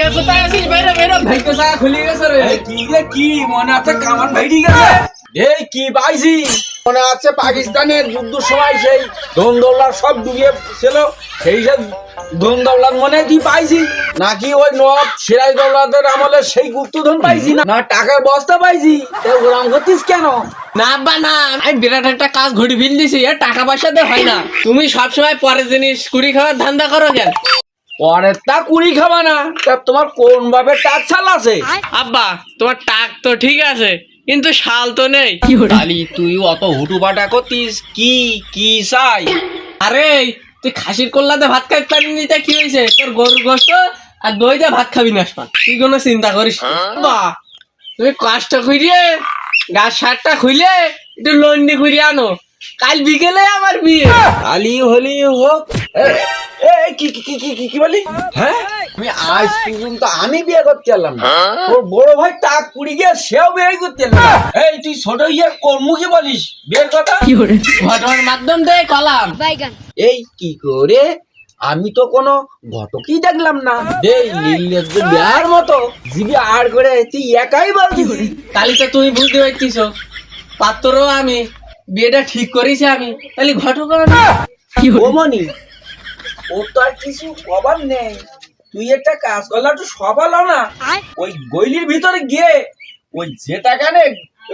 কে কোথায় আছিস? বাইরে বাইরে। ভাইকে সারা খুলে গেছে রে। কি রে কি মনে আছে? কামান ভাই ঠিক আছে? এই কি পাইছি? মনে আছে পাকিস্তানের যুদ্ধ সময় সেই ধন দৌলার সব ডুবিয়ে ছিল সেই সব ধন দৌলার মনে কি পাইছি? নাকি ওই নব সিরাজ দৌলাদের আমলে সেই গুপ্তধন পাইছি না? না টাকার বস্তা পাইছি। ওরম করছিস কেন? না বা না। আমি বিরাট একটা কাজ ঘুরি ফিল দিছি। টাকা পয়সা দিয়ে হয় না। তুমি সবসময় পরের জিনিস কুড়ি খাওয়ার ধান্দা করো কেন? পরের তা কুড়ি খাবা না। তা তোমার কোন ভাবে টাক ছাল আছে? আব্বা তোমার টাক তো ঠিক আছে কিন্তু শাল তো নেই। খালি তুই অত হুটু পাটা করতিস কি কি চাই? আরে তুই খাসির কল্লাতে ভাত খাই পারিনি তা কি হয়েছে? তোর গরুর গোস্ত আর দই দিয়ে ভাত খাবি না তুই কোনো চিন্তা করিস বা আব্বা তুমি কাজটা খুঁড়িয়ে গাছ সারটা খুলে একটু লন্ডি খুঁড়িয়ে আনো। কাল বিকেলে আমার বিয়ে। খালি হলি হোক। কি কি কি কি- কি কি বলি হ্যাঁ? আমি আজ পর্যন্ত আমি বিয়ে করতে পারলাম না। তোর বড় ভাই টাক পুড়ি গিয়ে সেও বিয়ে করতে পারলাম এই তুই ছোট কোন বলিস বিয়ের কথা? ঘটনার মাধ্যম দিয়ে কলাম। এই কি করে? আমি তো কোনো ঘটকই দেখলাম না। বিয়ার মতো। জিবি আর করে তুই একাই বলছিস। তাহলে তো তুমি বুঝতে পারছিস পাত্রও আমি বিয়েটা ঠিক করেছি আমি। তাহলে ঘটক কি মনি ওর তো আর কিছু খবর নেই। তুই একটা কাজ করলে একটু সবালো না। ওই গইলির ভিতরে গিয়ে ওই যে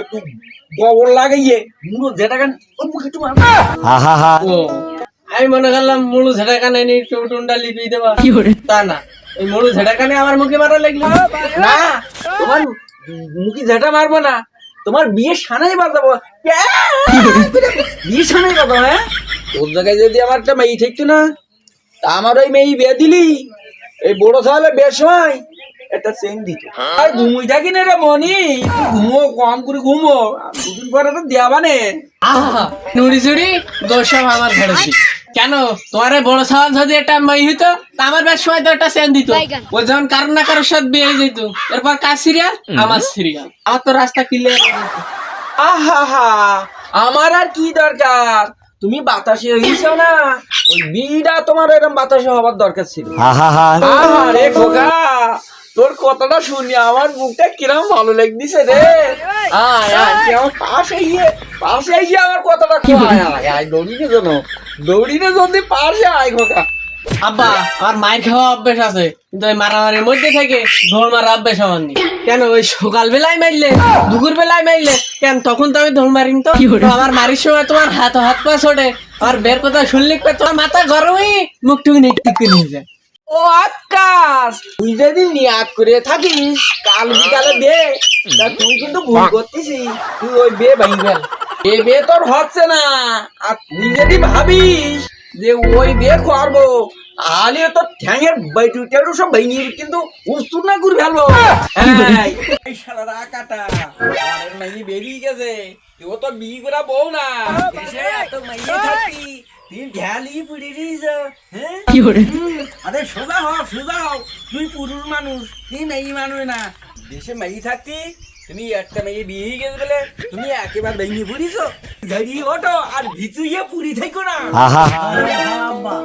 একটু গোবর লাগাইয়ে মুড়ো যে ওর মুখে একটু মার। আমি মনে করলাম মুড়ু ঝেড়া কানে নি টুনটা লিপি দেবা। তা না ওই মুড়ু ঝেড়া কানে আমার মুখে মারা লাগল। না তোমার মুখে যেটা মারবো না তোমার বিয়ে সানাই মার বাজাবো বিয়ে সানাই বাজাবো হ্যাঁ? তোর জায়গায় যদি আমার একটা মেয়ে থাকতো না আমার ওই মেয়ে বিয়ে দিলি? এই বড় তাহলে বেশ সময় একটা চেন দিত। আর ঘুমুই থাকি না রে মনি ঘুমো কম করে ঘুমো। দুদিন পরে তো দেওয়া নে আহা নুড়ি চুড়ি দোষ আমার ধরেছি কেন? তোমার বড় সাওয়াল যদি একটা মাই হইতো আমার বেশ সময় তো একটা সেন দিত। ও যখন কারণ না কারোর সাথে বিয়ে হয়ে যেত এরপর কাজ সিরিয়াল আমার সিরিয়াল আমার তো রাস্তা ক্লিয়ার আহা আমার আর কি দরকার? তুমি বাতাসে হইছো না? ওই বিড়া তোমার এরকম বাতাসে হবার দরকার ছিল। আরে খোকা তোর কথাটা শুনি আমার মুখটা কিরম ভালো লাগতেছে রে। আয় আয় আমার পাশে গিয়ে পাশে গিয়ে আমার কথাটা। কয় আয় আয় দৌড়িনে জন্য দৌড়িনে যদি পাশে আয় খোকা। আব্বা আমার মায়ের খাওয়া অভ্যেস আছে কিন্তু ওই মারামারির মধ্যে থেকে মারা অভ্যেস আমার নেই। কেন ওই সকাল বেলায় মারলে দুপুর বেলায় মারলে কেন তখন তো আমি মারিনি তো? তো আমার মারির সময় তোমার হাত হাত পা ছোটে আর বের কথা শুনলে তোমার মাথা গরমই মুখ টুকু নেক নিয়ে যায়। ও আকাশ! তুই যদি নিয়াত করে থাকিস কাল বিকালে দে তুই কিন্তু ভুল করতেছিস তুই ওই বে ভাঙবে এ বে তোর হচ্ছে না আর তুই যদি ভাবিস যে ওই করব তাহলে তো ঠ্যাঙের বাইটু টেটু সব ভেঙে কিন্তু উস্তুর না করে ফেলব? এই, এই শালারা কাটা আরে মাইয়ে বেরিয়ে গেছে ও তো বিয়ে করা বউ না। দেশে এত মাইয়ে থাকি তুই ঢ্যালি পুড়ে দিয়েছ হ্যাঁ? হুম, আরে সোজা হও সোজা হও তুই পুরুষ মানুষ তুই মেয়ে মানুষ না। দেশে মেয়ে থাকতি তুমি একটা মেয়ে বিয়ে গেছে বলে তুমি একেবারে ভেঙে পড়িছ? দাঁড়িয়ে ওঠো আর পুরি থাকো না। আব্বা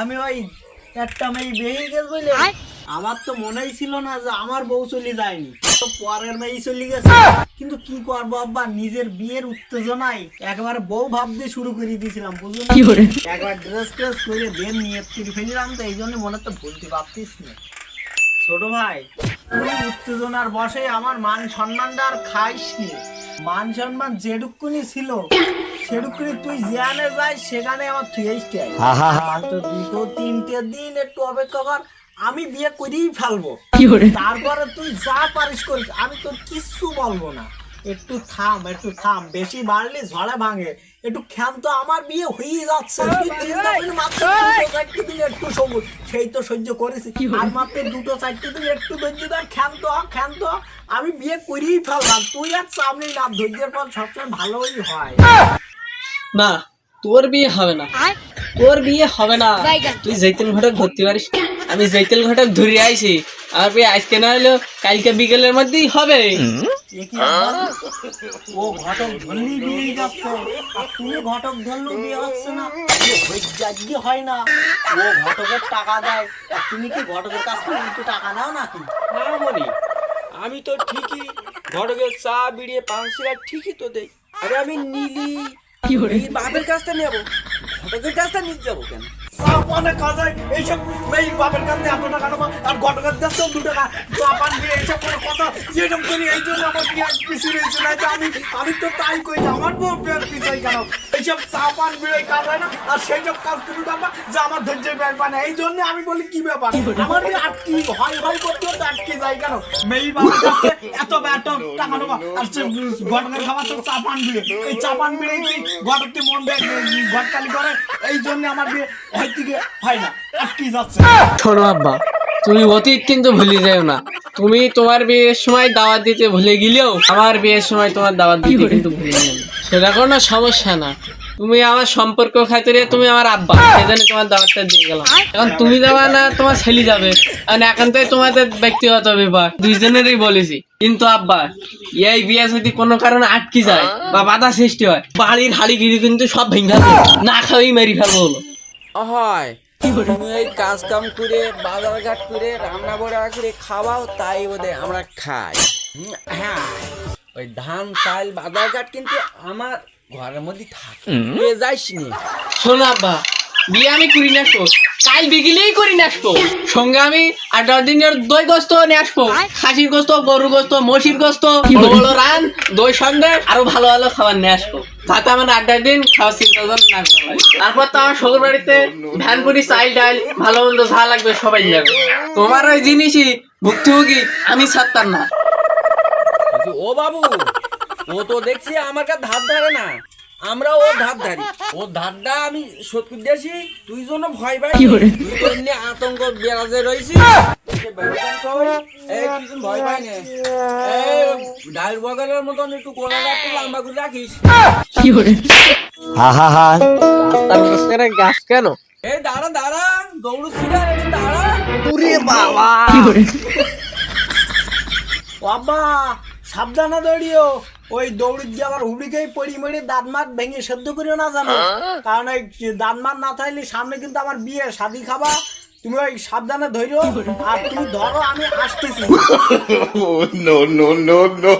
আমি ওই একটা মেয়ে বেরিয়ে গেছে বলে আমার তো মনেই ছিল না যে আমার বউ চলে যায়নি। তো পরের মেয়ে চলে গেছে। কিন্তু কি করব আব্বা নিজের বিয়ের উত্তেজনায় একবারে বউ ভাবতে শুরু করে দিয়েছিলাম বুঝলো? একবার ড্রেস ট্রেস করে দেন নিয়ে ফেলিলাম তো এই জন্য মনে তো ভুলতে পারতিস না। ছোট ভাই তুই উত্তেজনার বসে আমার মান সম্মানটা আর খাইস নি মান সম্মান যেটুকুনি ছিল সেটুকুনি তুই যেখানে যাই সেখানে আমার তুই মাত্র দুটো তিনটে দিন একটু অপেক্ষা কর আমি বিয়ে করেই ফেলব। তারপরে তুই যা পারিস করিস আমি তোর কিচ্ছু বলব না। একটু থাম একটু থাম। বেশি বাড়লে ঝড়ে ভাঙে। একটু খ্যাম তো আমার বিয়ে হয়ে যাচ্ছে। একটু সবুজ। সেই তো সহ্য করেছি। আর মাত্র দুটো চারটে দিন একটু ধৈর্য ধর খ্যাম তো খ্যাম তো আমি বিয়ে করেই ফেললাম। তুই আর চাপলি না। ধৈর্যের পর সবসময় ভালোই হয়। না তোর বিয়ে হবে না। তোর বিয়ে হবে না। তুই জৈতুল ঘটক ধরতে পারিস আমি জৈতুল ঘটক ধরে আইছি। আমার বিয়ে আজকে না হলেও কালকে বিকেলের মধ্যেই হবে। এ কি আব্বা? ও ঘটক ধরলি বিয়ে যাচ্ছে। আর তুমি ঘটক ধরলেও বিয়ে হচ্ছে না। এ হয় না। ও ঘটকের টাকা দেয়। আর তুমি কি ঘটকের কাছ থেকে একটু টাকা নাও নাকি? না মনি আমি তো ঠিকই ঘটকের চা বিড়িয়ে পান ঠিকই তো দেই। আরে আমি নীলি। এই বাপের কাছটা নেব। ঘটকের কাছটা নিতে যাব কেন? এই করি এই জন্য আমার আমি তো তাই কই আমার পিছাই কেন? এইসব সাপান বিড়ে কাজ হয় না, আর সেই সব কাজ তুমি যে আমার ধৈর্যের ব্যাপার না। এই জন্য আমি বলি, কি ব্যাপার? আমার আটকি হয় হয় করতে তুমি অতীত কিন্তু ভুলে যাও না। তুমি তোমার বিয়ের সময় দাওয়াত দিতে ভুলে গেলেও আমার বিয়ের সময় তোমার দাওয়াত দিতে কিন্তু ভুলে না। সেটা কোনো সমস্যা না। তুমি আমার সম্পর্ক খাতিরে তুমি আমার আব্বা, সেজন্য তোমার দাওয়াতটা দিয়ে গেলাম। এখন তুমি যাবা না, তোমার ছেলে যাবে। কারণ একান্তই তোমাদের ব্যক্তিগত ব্যাপার। দুইজনেরই বলেছি। কিন্তু আব্বা এই বিয়ে যদি কোনো কারণে আটকে যায় বা বাধা সৃষ্টি হয় বাড়ির হাড়ি গিরি কিন্তু সব ভেঙে। না খাওয়াই মেরি ফেলব। হলো হয় তুমি কাজ কাম করে বাজার ঘাট করে রান্না বড়া করে খাওয়াও তাই বোধে আমরা খাই। হ্যাঁ ওই ধান চাল বাজার ঘাট কিন্তু আমার ঘরের মধ্যে থাকে। যাইস নি। শোনো আব্বা বিয়ে আমি করি না আসব। কাল বিকেলেই করি না আসব। সঙ্গে আমি আট দশ দিনের দই গোস্ত নিয়ে আসব। খাসির গোস্ত গোস্ত মসির গোস্ত বড় রান দই সঙ্গে আরও ভালো ভালো খাবার নিয়ে আসব। যাতে আমার আট দশ দিন খাওয়ার চিন্তা না তারপর তো আমার শ্বশুর বাড়িতে ভ্যানপুরি চাইল ডাইল ভালো মন্দ যা লাগবে সবাই যাবে। তোমার ওই জিনিসই ভুক্তভোগী আমি ছাড়তাম না। ও বাবু ও তো দেখছি আমার কাছে ধার ধারে না। আমরা ও ধার ধারি ও ধারটা আমি শোধ করে দিয়েছি তুই জন্য ভয় পাই। তুই তো এমনি আতঙ্ক বেড়াতে রয়েছি এই তুই যেন ভয় পাই না। এই ডাইল মতন একটু কোলাটা একটু লম্বা করে রাখিস। তার বছরে গাছ কেন? এই দাঁড়া দাঁড়া দাঁড়া। বাবা। সাবধানে দৌড়িও। ওই দৌড়িত দিয়ে আমার হুড়িকেই পড়ি মরি দাঁত মাত ভেঙে সেদ্ধ করিও না জানো কারণ ওই দাঁত মাত না থাকলে সামনে কিন্তু আমার বিয়ে শাদি খাবা তুমি ওই সাবধানে ধরো আর তুমি ধরো আমি আসতেছি নো নো নো no.